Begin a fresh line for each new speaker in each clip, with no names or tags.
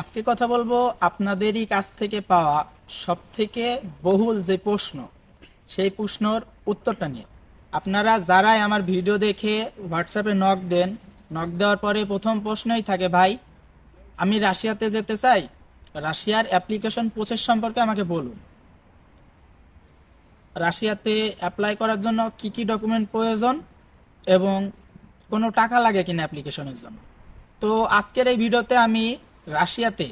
আজকে কথা বলব আপনাদেরই কাছ থেকে পাওয়া সব থেকে বহুল যে প্রশ্ন, সেই প্রশ্নর উত্তরটা নিয়ে। আপনারা যারাই আমার ভিডিও দেখে হোয়াটসঅ্যাপে নক দেন নক দেওয়ার পরে প্রথম প্রশ্নই থাকে, ভাই, আমি রাশিয়াতে যেতে চাই? রাশিয়ার অ্যাপ্লিকেশন প্রসেস সম্পর্কে আমাকে বলুন। রাশিয়াতে অ্যাপ্লাই করার জন্য কি কি ডকুমেন্ট প্রয়োজন এবং কোনো টাকা লাগে কিনা অ্যাপ্লিকেশনের জন্য? তো আজকের এই ভিডিওতে আমি রাশিয়াতে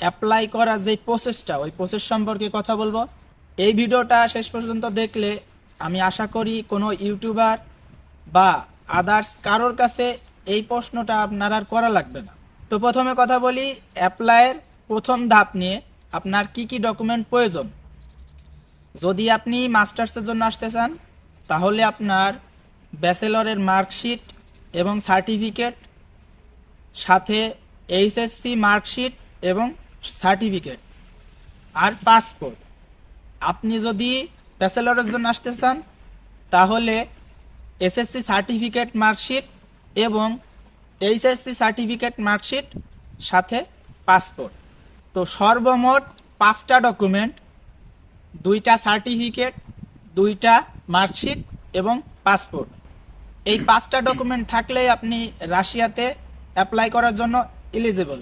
অ্যাপ্লাই করার যে প্রসেসটা ওই প্রসেস সম্পর্কে কথা বলব। এই ভিডিওটা শেষ পর্যন্ত দেখলে আমি আশা করি কোনো ইউটিউবার বা আদার্স কারোর কাছে এই প্রশ্নটা আপনার আর করা লাগবে না। তো প্রথমে কথা বলি অ্যাপ্লাইয়ের প্রথম ধাপ নিয়ে আপনার কি কি ডকুমেন্ট প্রয়োজন। যদি আপনি মাস্টার্সের জন্য আসতে চান, তাহলে আপনার ব্যাচেলরের মার্কশিট এবং সার্টিফিকেট সাথে এইচএসসি মার্কশিট এবং সার্টিফিকেট আর পাসপোর্ট আপনি যদি ব্যাচেলরের জন্য আসতে চান, তাহলে এসএসসি সার্টিফিকেট মার্কশিট এবং এইচএসসি সার্টিফিকেট মার্কশিট সাথে পাসপোর্ট তো সর্বমোট পাঁচটা ডকুমেন্ট দুইটা সার্টিফিকেট দুইটা মার্কশিট এবং পাসপোর্ট এই পাঁচটা ডকুমেন্ট থাকলেই আপনি রাশিয়াতে অ্যাপ্লাই করার জন্য এলিজিবল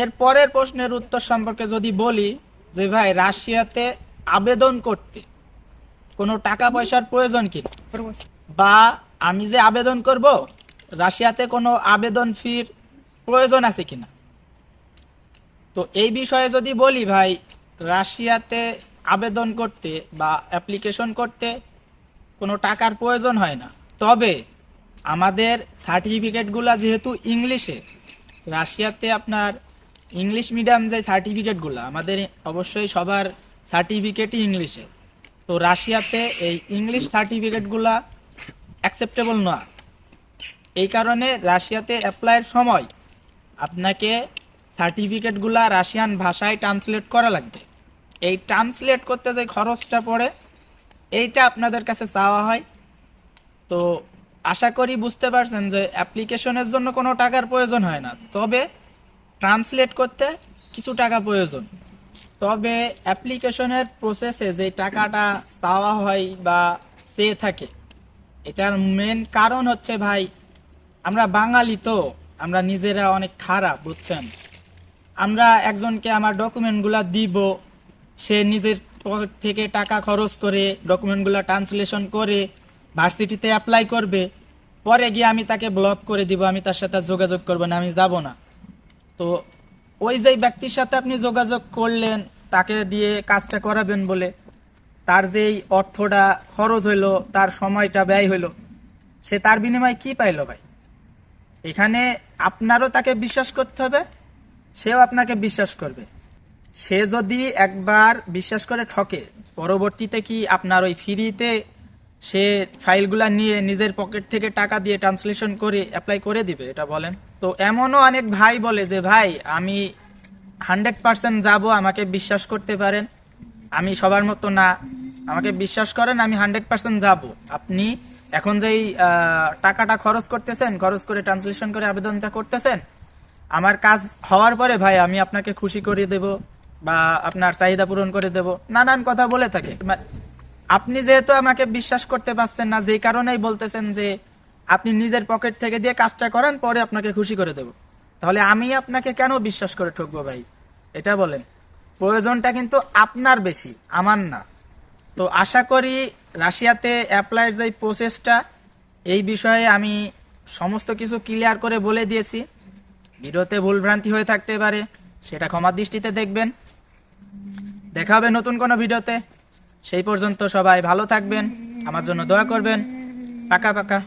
এর পরের প্রশ্নের উত্তর সম্পর্কে যদি বলি যে ভাই, রাশিয়াতে আবেদন করতে কোনো টাকা পয়সার প্রয়োজন কি? বা আমি যে আবেদন করব, রাশিয়াতে কোনো আবেদন ফির প্রয়োজন আছে কিনা? তো এই বিষয়ে যদি বলি ভাই, রাশিয়াতে আবেদন করতে বা অ্যাপ্লিকেশন করতে কোনো টাকার প্রয়োজন হয় না। তবে আমাদের সার্টিফিকেটগুলো যেহেতু ইংলিশে রাশিয়াতে আপনার ইংলিশ মিডিয়াম যে সার্টিফিকেটগুলো আমাদের অবশ্যই সবার সার্টিফিকেটই ইংলিশে তো রাশিয়াতে এই ইংলিশ সার্টিফিকেটগুলা অ্যাকসেপ্টেবল না। এই কারণে রাশিয়াতে অ্যাপ্লাইয়ের সময় আপনাকে সার্টিফিকেটগুলা রাশিয়ান ভাষায় ট্রান্সলেট করা লাগবে। এই ট্রান্সলেট করতে যে খরচটা পড়ে, এইটা আপনাদের কাছে চাওয়া হয়। তো আশা করি বুঝতে পারছেন যে অ্যাপ্লিকেশনের জন্য কোনো টাকার প্রয়োজন হয় না। তবে ট্রান্সলেট করতে কিছু টাকা প্রয়োজন। তবে অ্যাপ্লিকেশনের প্রসেসে যে টাকাটা চাওয়া হয় বা চেয়ে থাকে, এটার মেন কারণ হচ্ছে ভাই, আমরা বাঙালি তো, আমরা নিজেরা অনেক খারাপ, বুঝছেন? আমরা একজনকে আমার ডকুমেন্টগুলো দিব, সে নিজের থেকে টাকা খরচ করে ডকুমেন্টগুলো ট্রান্সলেশন করে ভার্সিটিতে অ্যাপ্লাই করবে, পরে গিয়ে আমি তাকে ব্লক করে দিব, আমি তার সাথে যোগাযোগ করব না, আমি যাব না। তো ওই যে ব্যক্তির সাথে আপনি যোগাযোগ করলেন, তাকে দিয়ে কাজটা করাবেন বলে, তার যেই অর্থটা খরচ হইল, তার সময়টা ব্যয় হইল, সে তার বিনিময়ে কি পাইলো ভাই? এখানে আপনারও তাকে বিশ্বাস করতে হবে, সেও আপনাকে বিশ্বাস করবে। সে যদি একবার বিশ্বাস করে ঠকে, পরবর্তীতে কি আপনার ওই ফ্রিতে সে ফাইলগুলা নিয়ে নিজের পকেট থেকে টাকা দিয়ে ট্রান্সলেশন করে অ্যাপ্লাই করে দিবে, এটা বলেন। তো এমনও অনেক ভাই বলে যে, ভাই, আমি হান্ড্রেড পার্সেন্ট যাব, আমাকে বিশ্বাস করতে পারেন। আমি সবার মতো না। আমাকে বিশ্বাস করেন, আমি হান্ড্রেড পার্সেন্ট যাব। আপনি এখন যেই টাকাটা খরচ করতেছেন, খরচ করে ট্রান্সলেশন করে আবেদনটা করতেছেন, আমার কাজ হওয়ার পরে, ভাই, আমি আপনাকে খুশি করে দেব বা আপনার চাহিদা পূরণ করে দেব। নানান কথা বলে থাকে। আপনি যেহেতু আমাকে বিশ্বাস করতে পারছেন না যেই কারণেই বলতেছেন যে আপনি নিজের পকেট থেকে দিয়ে কাজটা করেন, পরে আপনাকে খুশি করে দেব। তাহলে আমি আপনাকে কেন বিশ্বাস করে ঠকবো ভাই? এটা বলেন। প্রয়োজনটা কিন্তু আপনার বেশি, আমার না। তো আশা করি রাশিয়াতে অ্যাপ্লাইয়ের যে প্রসেসটা, এই বিষয়ে আমি সমস্ত কিছু ক্লিয়ার করে বলে দিয়েছি। ভিডিওতে ভুলভ্রান্তি হয়ে থাকতে পারে, সেটা ক্ষমার দৃষ্টিতে দেখবেন। দেখা হবে নতুন কোনো ভিডিওতে। সেই পর্যন্ত সবাই ভালো থাকবেন আমার জন্য দোয়া করবেন। পাকা পাকা।